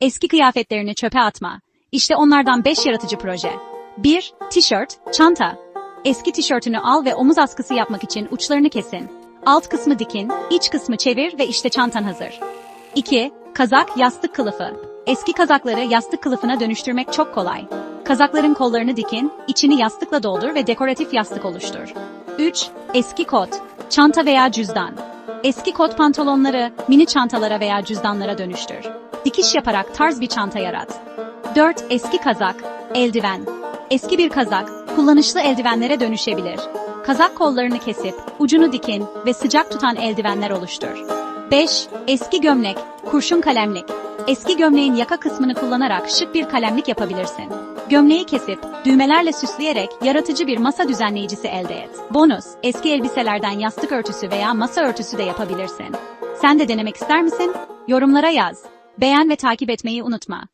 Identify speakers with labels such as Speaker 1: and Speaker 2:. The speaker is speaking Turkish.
Speaker 1: Eski kıyafetlerini çöpe atma. İşte onlardan 5 yaratıcı proje. 1. Tişört, çanta. Eski tişörtünü al ve omuz askısı yapmak için uçlarını kesin. Alt kısmı dikin, iç kısmı çevir ve işte çantan hazır. 2. Kazak, yastık kılıfı. Eski kazakları yastık kılıfına dönüştürmek çok kolay. Kazakların kollarını dikin, içini yastıkla doldur ve dekoratif yastık oluştur. 3. Eski kot, çanta veya cüzdan. Eski kot pantolonları mini çantalara veya cüzdanlara dönüştür. Dikiş yaparak tarz bir çanta yarat. 4. Eski kazak, eldiven. Eski bir kazak, kullanışlı eldivenlere dönüşebilir. Kazak kollarını kesip, ucunu dikin ve sıcak tutan eldivenler oluştur. 5. Eski gömlek, kurşun kalemlik. Eski gömleğin yaka kısmını kullanarak şık bir kalemlik yapabilirsin. Gömleği kesip, düğmelerle süsleyerek yaratıcı bir masa düzenleyicisi elde et. Bonus, eski elbiselerden yastık örtüsü veya masa örtüsü de yapabilirsin. Sen de denemek ister misin? Yorumlara yaz. Beğen ve takip etmeyi unutma.